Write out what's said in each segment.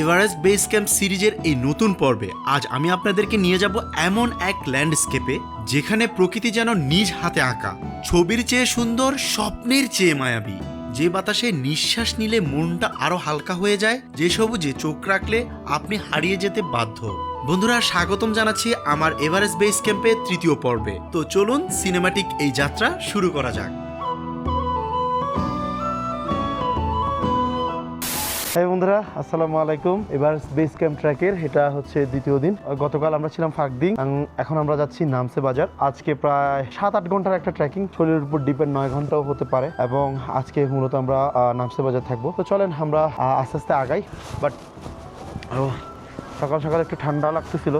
Everest base camp সিরিজের এই নতুন পর্বে আজ আমি আপনাদেরকে নিয়ে যাব এমন এক ল্যান্ডস্কেপে যেখানে প্রকৃতি যেন নিজ হাতে আঁকা, ছবির চেয়ে সুন্দর, স্বপ্নের চেয়ে মায়াবী। যে বাতাসে নিঃশ্বাস নিলে মনটা আরও হালকা হয়ে যায়, যে সবুজে চোখ রাখলে আপনি হারিয়ে যেতে বাধ্য। বন্ধুরা, স্বাগতম জানাচ্ছি আমার এভারেস্ট বেস ক্যাম্পে তৃতীয় পর্বে। তো চলুন সিনেমাটিক এই যাত্রা শুরু করা যাক। হ্যাঁ বন্ধুরা, আসসালামু আলাইকুম। এবার বেস ক্যাম্প ট্র্যাকের এটা হচ্ছে দ্বিতীয় দিন। গতকাল আমরা ছিলাম ফাঁকদিং এখন আমরা যাচ্ছি নামসে বাজার। আজকে প্রায় সাত আট ঘণ্টার একটা ট্রেকিং শরীরের উপর ডিপেন্ড নয় ঘন্টাও হতে পারে, এবং আজকে মূলত আমরা নামসে বাজার থাকব। তো চলেন আমরা আস্তে আস্তে আগাই বাট সকাল সকাল একটু ঠান্ডা লাগতেছিল।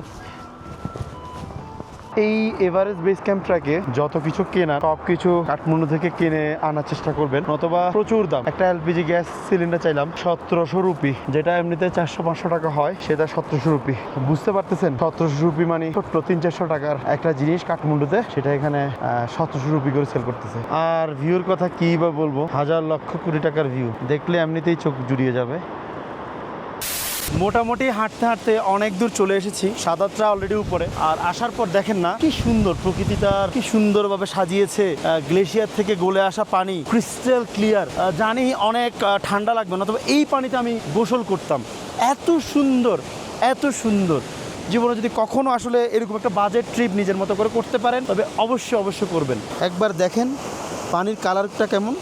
এই এভারেস্ট বেস ক্যাম্প ট্র্যাকে যত কিছু কেনা সব কিছু কাঠমান্ডু থেকে কিনে আনার চেষ্টা করবেন অথবা প্রচুর দাম। একটা এলপিজি গ্যাস সিলিন্ডার চাইলাম, সতেরোশো রুপি। যেটা এমনিতে চারশো পাঁচশো টাকা হয়, সেটা সতেরোশো রুপি। বুঝতে পারতেছেন? সতেরোশো রুপি মানে ছোট্ট তিন চারশো টাকার একটা জিনিস কাঠমান্ডুতে, সেটা এখানে সতেরোশো রুপি করে সেল করতেছে। আর ভিউর কথা কি বা বলব? হাজার লক্ষ কোটি টাকার ভিউ দেখলে এমনিতেই চোখ জুড়িয়ে যাবে। মোটামুটি হাঁটতে হাঁটতে অনেক দূর চলে এসেছি। সাদাতরা অলরেডি উপরে। আর আসার পর দেখেন না, কি সুন্দর প্রকৃতিটা কি সুন্দরভাবে সাজিয়েছে গ্লেশিয়ার থেকে গলে আসা পানি ক্রিস্টাল ক্লিয়ার জানি অনেক ঠান্ডা লাগবে না, তবে এই পানিতে আমি গোসল করতাম। এত সুন্দর এত সুন্দর। জীবনে যদি কখনো আসলে এরকম একটা বাজেট ট্রিপ নিজের মতো করে করতে পারেন, তবে অবশ্যই অবশ্যই করবেন। একবার দেখেন, পানির কালারটা কেমন?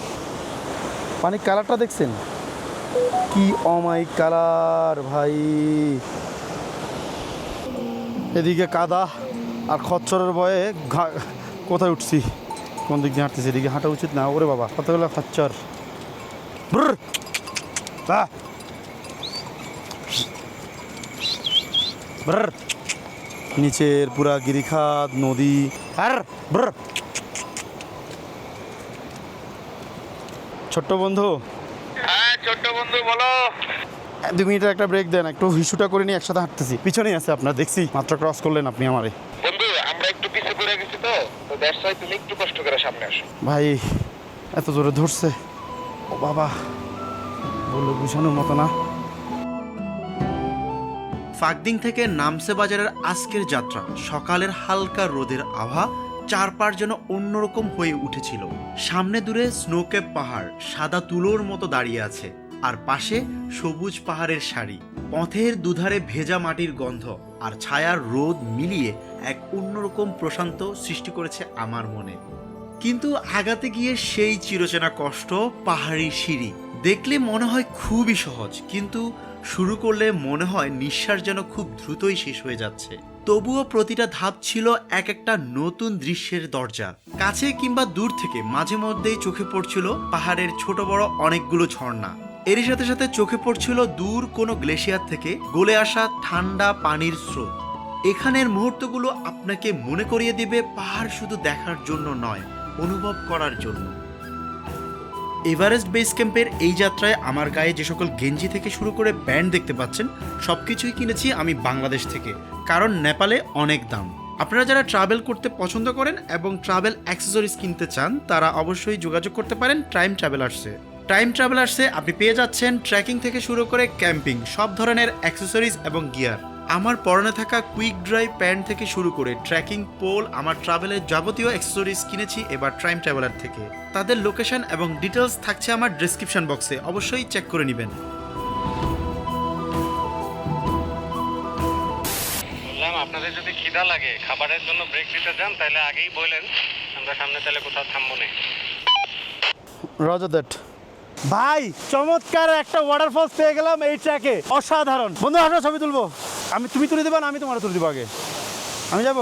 পানির কালারটা দেখছেন? কি অমাই কালার ভাই। এদিকে কাদা আর খচ্চরের ভয়ে কোথায় উঠছি? কোন দিক দিয়ে হাঁটতেছি? এদিকে হাঁটা উচিত না। ওরে বাবা, কতগুলো খচ্চর! নিচের পুরা গিরিখাত, নদী। আর! ছোট্ট বন্ধু ছোট্ট বন্ধু বলো। দু মিনিটের একটা ব্রেক দেন একটু হিসুটা করে নিয়ে একসাথে হাঁটতেছি। পিছনেই আছে আপনার দেখছি। মাত্র ক্রস করলেন আপনি আমারে। বন্ধু আমরা একটু পিছু করে গেছি তো তো দ্যাটস তুমি একটু কষ্ট করে সামনে আসো। ভাই এত জোরে ধরছে। ও বাবা বলল বুঝানোর মতো না। ফাকদিং থেকে নামসে বাজারের আজকের যাত্রা সকালের হালকা রোদের আভা চারপাশ যেন অন্যরকম হয়ে উঠেছিল। সামনে দূরে স্নোকেপ পাহাড়, সাদা তুলোর মতো দাঁড়িয়ে আছে, আর পাশে সবুজ পাহাড়ের সারি পথের দুধারে ভেজা মাটির গন্ধ আর ছায়ার রোদ মিলিয়ে এক অন্যরকম প্রশান্ত সৃষ্টি করেছে আমার মনে। কিন্তু আগাতে গিয়ে সেই চিরচেনা কষ্ট, পাহাড়ি সিঁড়ি। দেখলে মনে হয় খুবই সহজ, কিন্তু শুরু করলে মনে হয় নিঃশ্বাস যেন খুব দ্রুতই শেষ হয়ে যাচ্ছে। তবুও প্রতিটা ধাপ ছিল এক একটা নতুন দৃশ্যের দরজা। কাছে কিংবা দূর থেকে মাঝে মধ্যেই চোখে পড়ছিল পাহাড়ের ছোট বড় অনেকগুলো ঝর্ণা। এরই সাথে সাথে চোখে পড়ছিল দূর কোনো গ্লেশিয়ার থেকে গলে আসা ঠান্ডা পানির স্রোত। এখানের মুহূর্তগুলো আপনাকে মনে করিয়ে দিবে পাহাড় শুধু দেখার জন্য নয়, অনুভব করার জন্য। এভারেস্ট বেস ক্যাম্পের এই যাত্রায় আমার গায়ে যে সকল গেঞ্জি থেকে শুরু করে ব্যান্ড দেখতে পাচ্ছেন সব কিছুই কিনেছি আমি বাংলাদেশ থেকে, কারণ নেপালে অনেক দাম। আপনারা যারা ট্রাভেল করতে পছন্দ করেন এবং ট্রাভেল অ্যাক্সেসরিজ কিনতে চান, তারা অবশ্যই যোগাযোগ করতে পারেন টাইম ট্রাভেলার্সে। টাইম ট্রাভেলার্সে আপনি পেয়ে যাচ্ছেন ট্রেকিং থেকে শুরু করে ক্যাম্পিং, সব ধরনের অ্যাক্সেসরিজ এবং গিয়ার। আমার পরনে থাকা কুইক ড্রাই প্যান্ট থেকে শুরু করে ট্রেকিং পোল আমার ট্রাভেলের যাবতীয় অ্যাক্সেসরিজ কিনেছি এবার ট্রাইম ট্রাভেলার থেকে। তাদের লোকেশন এবং ডিটেলস থাকছে আমার ডেসক্রিপশন বক্সে অবশ্যই চেক করে নেবেন। বললাম আপনাদের যদি খিদা লাগে খাবারের জন্য ব্রেক দিতে চান তাহলে আগেই বলেন আমরা সামনে তাহলে কোথাও থামবো না। রজ দ্যাট ভাই চমৎকার একটা ওয়াটারফলস পেয়ে গেলাম এই ট্র্যাকে অসাধারণ। বন্ধু আসো ছবি তুলবো? আমি তুমি তুলে দেবা না আমি তোমার তুলে দেবো আগে আমি যাব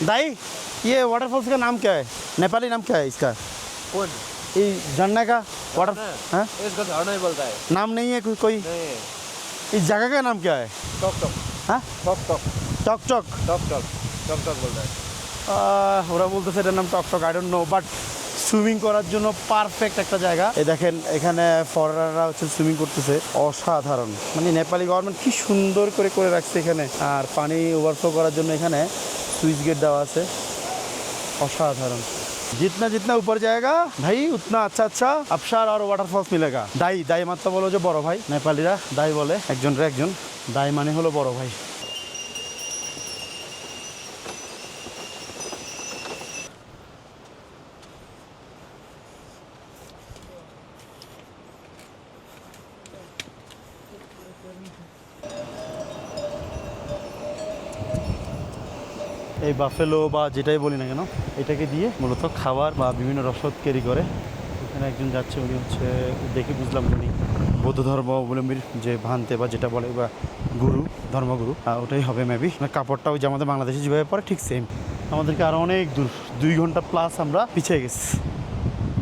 दाई ये वाटरफॉल्स का नाम क्या है नेपाली नाम क्या है इसका कौन ये झरना का वाटर हाँ इसको झरना ही बोलता है नाम नहीं है कोई कोई नहीं इस जगह का नाम क्या है टॉक टॉक हाँ टॉक टॉक चौक चौक टॉक टॉक टॉक टॉक बोलता है আহ, ওরা বলতেছে এটার নাম টকটক I don't know but swimming করার জন্য পারফেক্ট একটা জায়গা এই দেখেন এখানে ফরেনাররা হচ্ছে সুইমিং করতেছে অসাধারণ মানে নেপালি গভর্নমেন্ট কি সুন্দর করে করে রাখছে এখানে আর পানি ওভারফ্লো করার জন্য এখানে সুইচ গেট দেওয়া আছে অসাধারণ जितना जितना ऊपर जाएगा भाई उतना अच्छा अच्छा আবসার আর ওয়াটারফলস মিলেগা দাই দাই মাত্র বলো যে বড় ভাই নেপালিরা দাই বলে একজন রে একজন দাই মানে হলো বড় ভাই এই বাফেলো বা যেটাই বলি না কেন, এটাকে দিয়ে মূলত খাবার বা বিভিন্ন রসদ ক্যারি করে। এখানে একজন যাচ্ছে, উনি হচ্ছে, দেখে বুঝলাম উনি বৌদ্ধ ধর্ম অবলম্বীর যে ভান্তে বা যেটা বলে বা গুরু, ধর্মগুরু ওটাই হবে মেবি কাপড়টা ওই যে আমাদের বাংলাদেশে যেভাবে পরে ঠিক সেম আমাদেরকে আরও অনেক দূর, দুই ঘণ্টা প্লাস আমরা পিছিয়ে গেছি।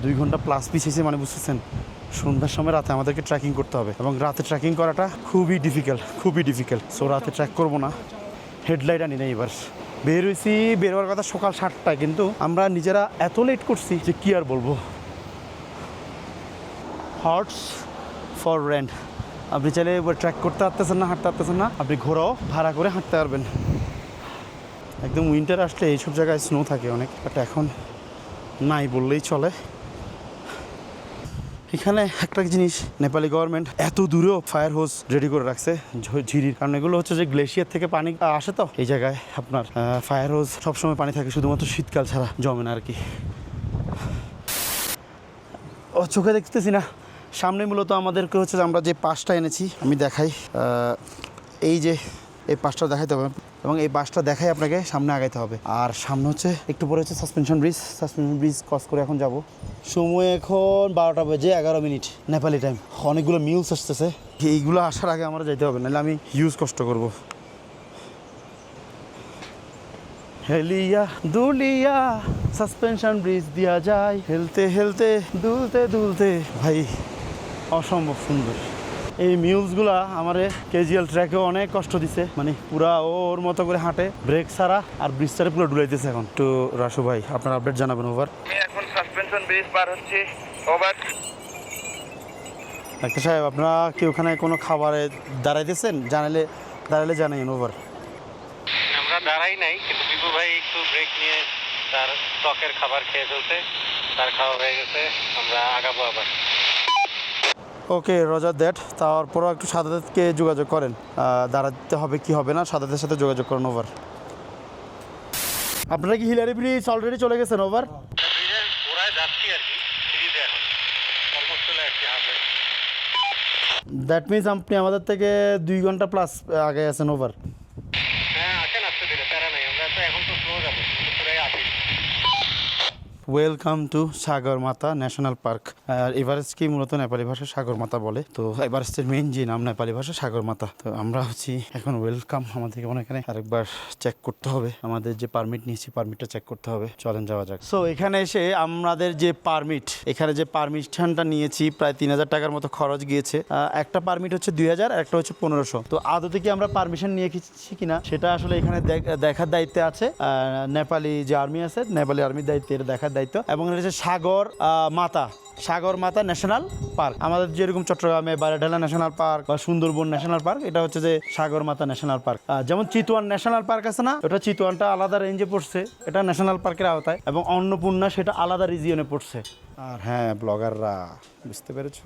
দুই ঘণ্টা প্লাস পিছিয়েছি মানে বুঝতেছেন? সন্ধ্যার সময় রাতে আমাদেরকে ট্রেকিং করতে হবে এবং রাতে ট্রেকিং করাটা খুবই ডিফিকাল্ট খুবই ডিফিকাল্ট সো রাতে ট্র্যাক করব না। হেডলাইট আনি না এবার। বের হয়েছি বের হওয়ার কথা সকাল সাতটায়, কিন্তু আমরা নিজেরা এত লেট করছি যে কি আর বলব? হর্স ফর রেন্ট আপনি চাইলে ট্র্যাক করতে পারতেছেন না, হাঁটতে পারতেছেন না। আপনি ঘোরাও, ভাড়া করে হাঁটতে পারবেন। একদম উইন্টার আসলে এইসব জায়গায় স্নো থাকে অনেক বাট এখন নাই বললেই চলে। এখানে একটা জিনিস নেপালি গভর্নমেন্ট এত দূরেও ফায়ার হোস রেডি করে রাখছে ঝিরির কারণ। এগুলো হচ্ছে যে গ্লেশিয়ার থেকে পানি আসে তো, এই জায়গায় আপনার ফায়ার হোস সবসময় পানি থাকে, শুধুমাত্র শীতকাল ছাড়া জমে না আর কি। ও, চোখে দেখতেছি না। সামনে মূলত আমাদেরকে হচ্ছে আমরা যে পাশটা এনেছি, আমি দেখাই। এই যে এই পাশটা দেখাইতে হবে এবং এই বাসটা দেখাই আপনাকে সামনে আগাইতে হবে। আর সামনে হচ্ছে, একটু পরে হচ্ছে suspension bridge suspension bridge cross করে এখন যাব। সময় এখন বারোটা বাজে এগারো মিনিট, নেপালি টাইম অনেকগুলো মিউলস আসতেছে। এইগুলো আসার আগে আমরা যাইতে হবে, নাহলে আমি হিউজ কষ্ট করব। হেলিয়া দুলিয়া সাসপেনশন ব্রিজ দিয়া যায়। হেলতে হেলতে, দুলতে দুলতে। ভাই, অসম্ভব সুন্দর। এই মিউলসগুলা আমারে কেজিএল ট্র্যাকেও অনেক কষ্ট দিছে। মানে পুরা ওর মতো করে হাঁটে। ব্রেক ছাড়া আর ব্রিজটারে পুরো ডুলাইতেছে এখন। তো রাসু ভাই আপনার আপডেট জানাবেন ওভার এখন সাসপেনশন ব্রিজ পার হচ্ছি। ওভার ডাক্তার সাহেব আপনারা কি ওখানে কোনো খাবারে দাঁড়াইতেছেন? জানালে দাঁড়ালে জানাইন ওভার আমরা দাঁড়াই নাই কিন্তু বিপু ভাই একটু ব্রেক নিয়ে তার স্টকের খাবার খেয়ে ফেলছে। তার খাওয়া হয়ে গেছে। আমরা আগাবো আবার। Okay, roger that. তারপরও একটু সাদাতকে যোগাযোগ করেন। দাঁড়াতে হবে কি হবে না, সাদাতের সাথে যোগাযোগ করেন ওভার। আপনারা কি হিলারি ব্রিজ অলরেডি চলে গেছেন ওভার? দ্যাট মিনস আপনি আমাদের থেকে দুই ঘণ্টা প্লাস আগে আছেন ওভার হ্যাঁ আসেন আসতে দিলে প্যারা নাই আমরা তো এখন তো স্লো যাব কিন্তু পুরাই আছি welcome to Sagarmatha national park R Everest কি মূলত নেপালি ভাষায় সাগরমাতা বলে? তো এভারেস্টের মেইন যে নাম নেপালি ভাষা সাগরমাতা তো আমরা হচ্ছি এখন ওয়েলকাম আমাদেরকে মনে এখানে আরেকবার চেক করতে হবে। আমাদের যে পারমিট নিয়েছি পারমিটটা চেক করতে হবে। চলেন যাওয়া যাক। সো এখানে এসে আমাদের যে পারমিট এখানে যে পারমিশনটা নিয়েছি, প্রায় তিন হাজার টাকার মতো খরচ গিয়েছে। একটা পারমিট হচ্ছে দুই হাজার একটা হচ্ছে পনেরোশো। তো আদতে কি আমরা পারমিশন নিয়ে গেছি কিনা, সেটা আসলে এখানে দেখ- দেখার দায়িত্বে আছে। নেপালি যে আর্মি আছে, নেপালি আর্মির দায়িত্বে এটা দেখার দায়িত্ব। এবং এটা হচ্ছে সাগর মাতা। সাগর মাতা ন্যাশনাল পার্ক। আমাদের যেরকম চট্টগ্রামে বারাঢালা ন্যাশনাল পার্ক বা সুন্দরবন ন্যাশনাল পার্ক এটা হচ্ছে যে সাগর মাতা ন্যাশনাল পার্ক। যেমন চিতওয়ান ন্যাশনাল পার্ক আছে না ওটা চিতওয়ানটা আলাদা রেঞ্জে পড়ছে। এটা ন্যাশনাল পার্কের আওতায় এবং অন্নপূর্ণা সেটা আলাদা রিজিয়নে পড়ছে। আর হ্যাঁ ব্লগাররা বুঝতে পেরেছ?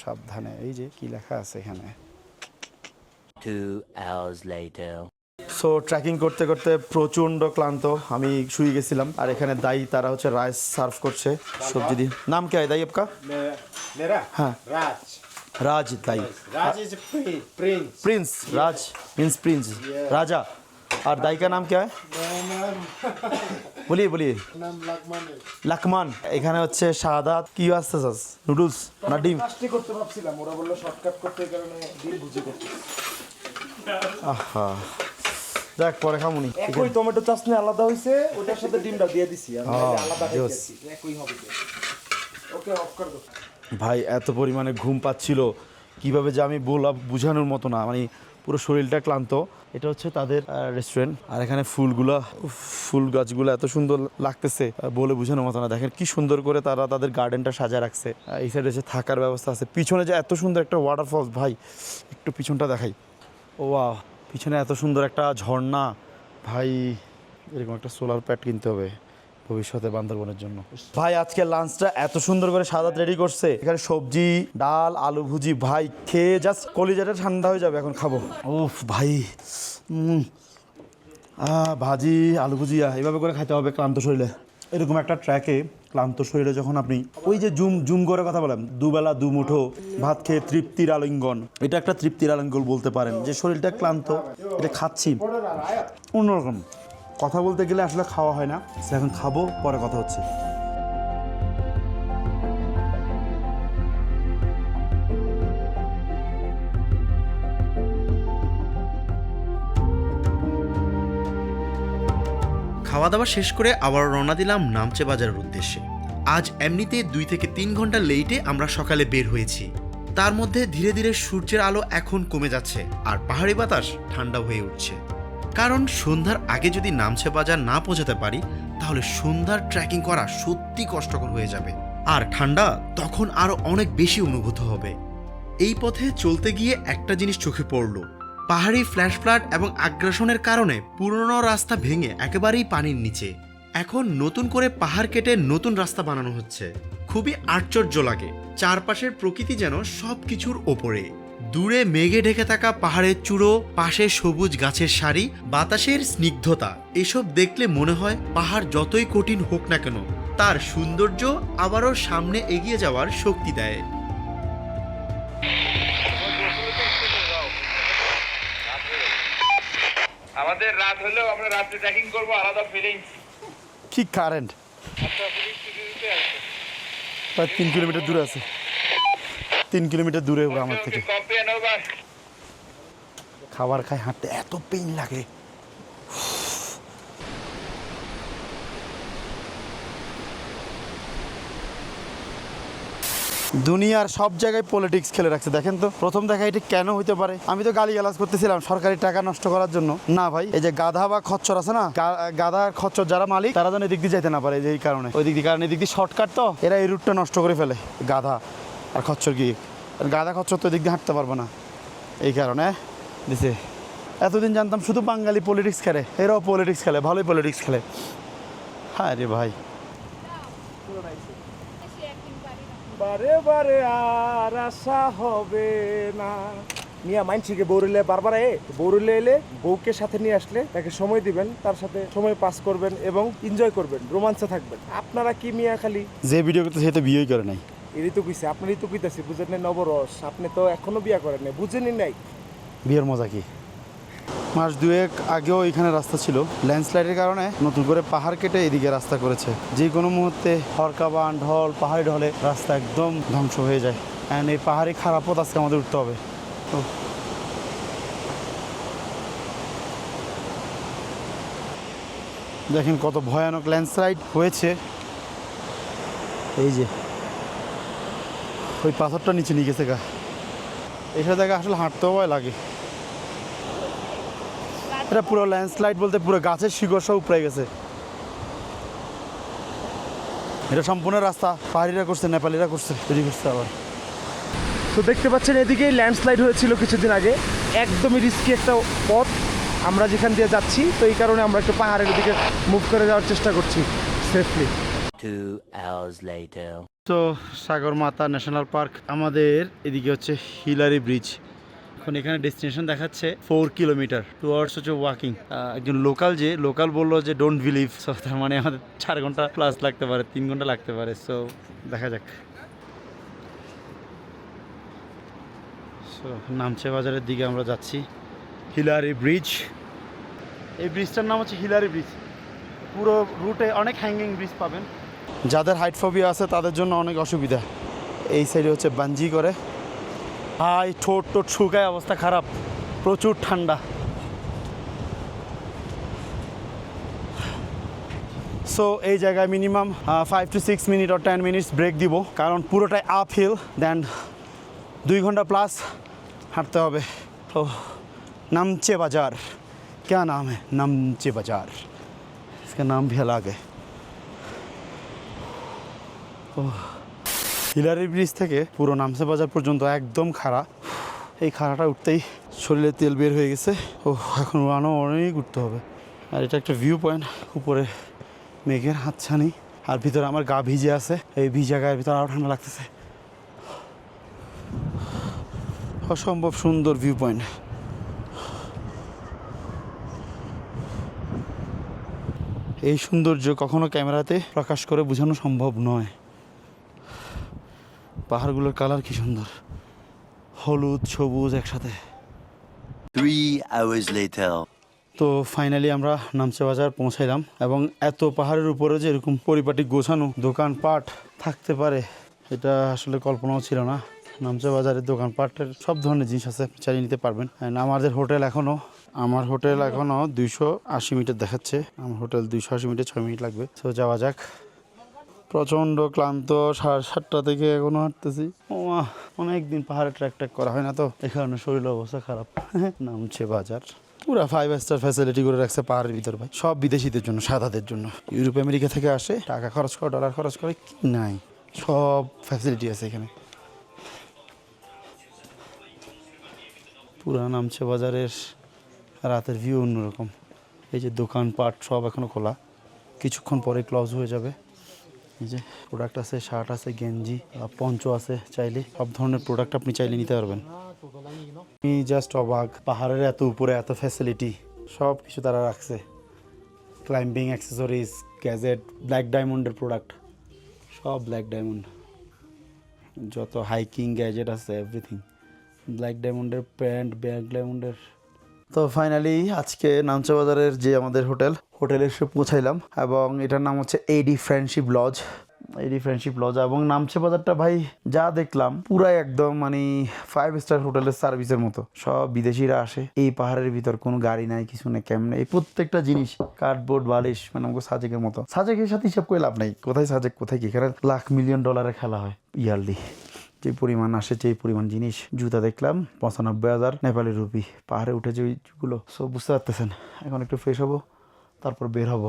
সাবধানে। এই যে কি লেখা আছে এখানে। Two hours later. So trekking করতে করতে প্রচন্ড ক্লান্ত আমি শুয়ে গেছিলাম আর এখানে দাই তারা হচ্ছে রাইস সার্ভ করছে সবজি দিয়ে নাম কে হয় দাই আপকা मेरा हाँ राज রাজ দাই Raj is prince prince Raj means prince राजा और दाई का नाम क्या है বলিয়ে বলিয়ে नाम लगमान লাকমান এখানে হচ্ছে সাদা কি আসতে চাস নুডলস না ডিম কাজটি করতে ভাবছিলাম ওরা বললো শর্টকাট করতে এই কারণে ডিম ভুজি করতে আহা দেখ পরে খামুনি। একই টমেটো চাটনি আলাদা হইছে ওটার সাথে ডিমটা দিয়ে দিছি আহ, আলাদা। খাইছি একই হবে ওকে অফ কর দো ভাই এত পরিমাণে ঘুম পাচ্ছিল কীভাবে যে আমি বললাম বোঝানোর মতো না মানে পুরো শরীরটা ক্লান্ত। এটা হচ্ছে তাদের রেস্টুরেন্ট আর এখানে ফুলগুলা ফুল গাছগুলো এত সুন্দর লাগতেছে বলে বোঝানোর মতো না। দেখেন কি সুন্দর করে তারা তাদের গার্ডেনটা সাজায় রাখছে। এই সাইডে যে থাকার ব্যবস্থা আছে পিছনে যে এত সুন্দর একটা ওয়াটারফলস ভাই একটু পিছনটা দেখাই। ও পিছনে এত সুন্দর একটা ঝর্ণা। ভাই, এরকম একটা সোলার প্যাড কিনতে হবে ভবিষ্যতে বান্দরবনের জন্য। ভাই, আজকে লাঞ্চটা এত সুন্দর করে সাদাত রেডি করছে। এখানে সবজি, ডাল, আলু ভুজি, ভাই, খেয়ে জাস্ট কলিজাটা ঠান্ডা হয়ে যাবে, এখন খাব। উফ, ভাই ভাজি, আলু ভুজিয়া এইভাবে করে খাইতে হবে ক্লান্ত শরীরে। এরকম একটা ট্র্যাকে ক্লান্ত শরীরে যখন আপনি ওই যে জুম জুম করে কথা বলেন, দুবেলা দু মুঠো ভাত খেয়ে তৃপ্তির আলিঙ্গন, এটা একটা তৃপ্তির আলিঙ্গন বলতে পারেন, যে শরীরটা ক্লান্ত, এটা খাচ্ছি। অন্যরকম, কথা বলতে গেলে আসলে খাওয়া হয় না, সে এখন খাব, পরে কথা হচ্ছে। খাওয়া দাওয়া শেষ করে আবার রওনা দিলাম নামচে বাজারের উদ্দেশ্যে। আজ এমনিতে দুই থেকে তিন ঘণ্টা লেটে আমরা সকালে বের হয়েছি। তার মধ্যে ধীরে ধীরে সূর্যের আলো এখন কমে যাচ্ছে আর পাহাড়ি বাতাস ঠান্ডা হয়ে উঠছে। কারণ সন্ধ্যার আগে যদি নামছে বাজার না পৌঁছাতে পারি, তাহলে সন্ধ্যার ট্রেকিং করা সত্যি কষ্টকর হয়ে যাবে। আর ঠান্ডা তখন আরও অনেক বেশি অনুভূত হবে। এই পথে চলতে গিয়ে একটা জিনিস চোখে পড়ল। পাহাড়ি ফ্ল্যাশ ফ্লাড এবং আগ্রাসনের কারণে পুরনো রাস্তা ভেঙে একেবারেই পানির নিচে। এখন নতুন করে পাহাড় কেটে নতুন রাস্তা বানানো হচ্ছে। খুবই আশ্চর্য লাগে, চারপাশের প্রকৃতি যেন সব কিছুর ওপরে। দূরে মেঘে ঢেকে থাকা পাহাড়ের চূড়ো, পাশে সবুজ গাছের সারি, বাতাসের স্নিগ্ধতা, এসব দেখলে মনে হয় পাহাড় যতই কঠিন হোক না কেন, তার সৌন্দর্য আবারও সামনে এগিয়ে যাওয়ার শক্তি দেয়। আমাদের রাত হলেও আমরা রাত্রে ট্রেকিং করব আলাদা ফিলিংস কি কারেন্ট প্রায় তিন কিলোমিটার দূরে আছে। তিন কিলোমিটার দূরে ওরা আমার থেকে। খাবার খাই হাঁটতে এত পেন লাগে। দুনিয়ার সব জায়গায় পলিটিক্স খেলে রাখছে। দেখেন তো, প্রথম দেখা এটি কেন হইতে পারে? আমি তো গালি গালাজ করতেছিলাম সরকারি টাকা নষ্ট করার জন্য। না ভাই, এই যে গাধা বা খচ্চর আছে না, গা- গাধা আর খচ্চর যারা মালিক, তারা যেন এদিক দিয়ে যাইতে না পারে এই কারণে। ওই দিক দিয়ে, কারণ এদিক দিয়ে শর্টকাট তো, এরা এই রুটটা নষ্ট করে ফেলে। গাধা আর খচ্চর গিয়ে। গাধা খচ্চর তো এদিক দিয়ে হাঁটতে পারবে না। এই কারণে, দিছে। এতদিন জানতাম শুধু বাঙালি পলিটিক্স খেলে, এরাও পলিটিক্স খেলে, ভালোই পলিটিক্স খেলে। হ্যাঁ রে ভাই। বারে বারে আর আশা হবে না। মিয়া মাইনছিকে বৌরিলে বারবার এ বৌরিলে এলে বউকে সাথে নিয়ে আসলে তাকে সময় দিবেন তার সাথে সময় পাস করবেন এবং এনজয় করবেন রোমাঞ্চে থাকবেন। আপনারা কি মিয়া খালি? যে ভিডিও করতে সে তো বিয়েই করে নাই। এরই তো কইছে আপনারই তো কইতাছি বুঝেন নাই নবরস আপনি তো এখনও বিয়া করেন নাই বুঝেনি নাই। বিয়ের মজা কি? মাস দুয়েক আগেও এখানে রাস্তা ছিল। ল্যান্ডস্লাইডের কারণে নতুন করে পাহাড় কেটে এদিকে রাস্তা করেছে। যে কোনো মুহূর্তে হরকাবান ঢল, পাহাড়ি ঢলে রাস্তা একদম ধ্বংস হয়ে যায়। অ্যান্ড এই পাহাড়ি খারাপ পথ আজকে আমাদের উঠতে হবে। তো দেখেন কত ভয়ানক ল্যান্ডস্লাইড হয়েছে। এই যে। ওই পাথরটা নিচে নিয়ে গেছে গা। এইসব জায়গায় আসলে হাঁটতেও ভয় লাগে। এটা পুরো ল্যান্ডস্লাইড বলতে পুরো গাছের শিকড় সব উপরে গেছে। এটা সম্পূর্ণ রাস্তা পাহাড়িরা করছে নেপালিরা করছে তৈরি করছে আবার। তো দেখতে পাচ্ছেন এদিকেই ল্যান্ডস্লাইড হয়েছিল কিছুদিন আগে। একদমই রিস্কি একটা পথ আমরা যেখান দিয়ে যাচ্ছি তো এই কারণে আমরা একটু পাহাড়ের দিকে মুভ করে যাওয়ার চেষ্টা করছি সেফলি তো সাগর মাতা ন্যাশনাল পার্ক আমাদের এদিকে হচ্ছে হিলারি ব্রিজ এখন এখানে ডেস্টিনেশন দেখাচ্ছে ফোর কিলোমিটার টুয়ার্ডস হচ্ছে ওয়াকিং একজন লোকাল যে লোকাল বলল যে ডোন্ট বিলিভ সো তার মানে আমাদের চার ঘণ্টা প্লাস লাগতে পারে, তিন ঘণ্টা লাগতে পারে। সো দেখা যাক। সো নামছে বাজারের দিকে আমরা যাচ্ছি। হিলারি ব্রিজ এই ব্রিজটার নাম হচ্ছে হিলারি ব্রিজ পুরো রুটে অনেক হ্যাঙ্গিং ব্রিজ পাবেন। যাদের হাইট ফোবিয়া আছে, তাদের জন্য অনেক অসুবিধা। এই সাইডে হচ্ছে বাঞ্জি করে। হাই ঠোঁট টোট শুকায় অবস্থা খারাপ প্রচুর ঠান্ডা সো এই জায়গায় minimum five to six minute or ten minutes break দিব কারণ পুরোটাই আপ হিল দেন দুই ঘন্টা প্লাস হাঁটতে হবে তো নামচে বাজার क्या नाम है नमचे बाजार इसका नाम भी अलग है হিলারি ব্রিজ থেকে পুরো নামসে বাজার পর্যন্ত একদম খাড়া। এই খাড়াটা উঠতেই শরীরে তেল বের হয়ে গেছে। ও এখন আরও অনেক উঠতে হবে। আর এটা একটা ভিউ পয়েন্ট উপরে মেঘের হাতছানি। আর ভিতরে আমার গা ভিজে আছে। এই ভিজা গায়ের ভিতরে আরও ঠান্ডা লাগতেছে। অসম্ভব সুন্দর ভিউ পয়েন্ট এই সৌন্দর্য কখনো ক্যামেরাতে প্রকাশ করে বোঝানো সম্ভব নয়। পাহাড়গুলোর কালার কি সুন্দর। হলুদ সবুজ একসাথে। তো ফাইনালি আমরা নামচে বাজার পৌঁছাইলাম এবং এত পাহাড়ের উপরে যে এরকম পরিপাটি গোছানো দোকানপাট থাকতে পারে এটা আসলে কল্পনাও ছিল না। নামচে বাজারের দোকানপাটের সব ধরনের জিনিস আছে চালিয়ে নিতে পারবেন। আমাদের হোটেল এখনও আমার হোটেল এখনও দুইশো আশি মিটার দেখাচ্ছে। আমার হোটেল দুইশো আশি মিটার ছয় মিনিট লাগবে। তো যাওয়া যাক। প্রচণ্ড ক্লান্ত সাড়ে সাতটা থেকে এখনও হাঁটতেছি। অনেক দিন পাহাড়ে ট্র্যাক ট্র্যাক করা হয় না তো এই কারণে শরীর অবস্থা খারাপ। নামছে বাজার। পুরা ফাইভ স্টার ফ্যাসিলিটি করে রাখছে পাহাড়ের ভিতর ভাই। সব বিদেশিদের জন্য সাদাদের জন্য। ইউরোপ আমেরিকা থেকে আসে টাকা খরচ করে ডলার খরচ করে কি নাই। সব ফ্যাসিলিটি আছে এখানে। পুরা নামছে বাজারের রাতের ভিউ অন্যরকম। এই যে দোকানপাট সব এখনও খোলা। কিছুক্ষণ পরে ক্লোজ হয়ে যাবে। এই যে প্রোডাক্ট আছে শার্ট আছে, গেঞ্জি পঞ্চ আছে, চাইলে সব ধরনের প্রোডাক্ট আপনি চাইলে নিতে পারবেন। আমি জাস্ট অবাক, পাহাড়ের এত উপরে এত ফ্যাসিলিটি সব কিছু তারা রাখছে। ক্লাইম্বিং অ্যাক্সেসরিজ গ্যাজেট ব্ল্যাক ডায়মন্ডের প্রোডাক্ট সব ব্ল্যাক ডায়মন্ড যত হাইকিং গ্যাজেট আছে এভরিথিং ব্ল্যাক ডায়মন্ডের প্যান্ট ব্ল্যাক ডায়মন্ডের তো ফাইনালি আজকে নামচা বাজারের যে আমাদের হোটেল হোটেলে এসে পৌঁছাইলাম এবং এটার নাম হচ্ছে AD friendship lodge AD friendship lodge এবং নামছে বাজারটা ভাই, যা দেখলাম পুরাই একদম মানে ফাইভ স্টার হোটেলের সার্ভিসের মতো। সব বিদেশিরা আসে, এই পাহাড়ের ভিতর কোনো গাড়ি নাই, কিছু নেই, কেমন এই প্রত্যেকটা জিনিস, কার্ডবোর্ড, বালিশ মানে আমাকে সাজেকের মতো। সাজেকের সাথে হিসাব করে লাভ নাই, কোথায় সাজেক, কোথায় কি? এখানে লাখ মিলিয়ন ডলারের খেলা হয় ইয়ারলি। যে পরিমাণ আসে, যে পরিমাণ জিনিস, জুতা দেখলাম, পঁচানব্বই হাজার নেপালি রুপি। পাহাড়ে উঠেছে ওইগুলো, সব বুঝতে পারতেছেন। এখন একটু ফ্রেশ হব। তারপর বের হব।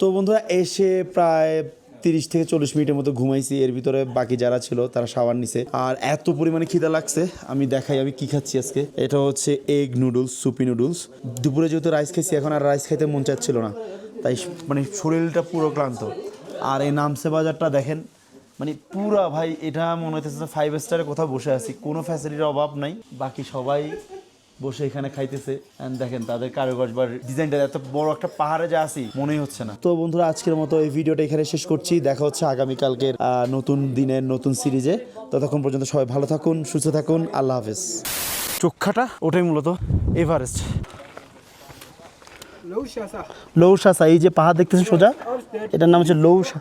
তো বন্ধুরা, এসে প্রায় তিরিশ থেকে চল্লিশ মিনিটের মতো ঘুমাইছি। এর ভিতরে বাকি যারা ছিল, তারা শাওয়ার নিছে। আর এত পরিমাণে খিদা লাগছে, আমি দেখাই, আমি কি খাচ্ছি আজকে? এটা হচ্ছে এগ নুডলস সুপি নুডলস দুপুরে যেহেতু রাইস খাইছি, এখন আর রাইস খাইতে মন চাচ্ছিল না। তাই মানে শরীরটা পুরো ক্লান্ত। আর এই নামসে বাজারটা, দেখেন। মানে পুরা ভাই, এটা মনে হইতেছে ফাইভ স্টারে কোথাও বসে আছি। কোনো ফ্যাসিলিটির অভাব নাই। বাকি সবাই বসে এখানে খাইতেছে। দেখেন তাদের কারুকাজ বা ডিজাইনটা এত বড় একটা পাহাড়ে যে আসি মনেই হচ্ছে না। তো বন্ধুরা আজকের মতো এই ভিডিওটা এখানে শেষ করছি। দেখা হচ্ছে আগামীকালকের নতুন দিনের নতুন সিরিজে। ততক্ষণ পর্যন্ত সবাই ভালো থাকুন সুস্থ থাকুন। আল্লাহ হাফেজ। চোখাটা ওটাই মূলত এভারেস্ট। লৌসাসা এই যে পাহাড় দেখতেছেন সোজা? এটার নাম হচ্ছে লৌসা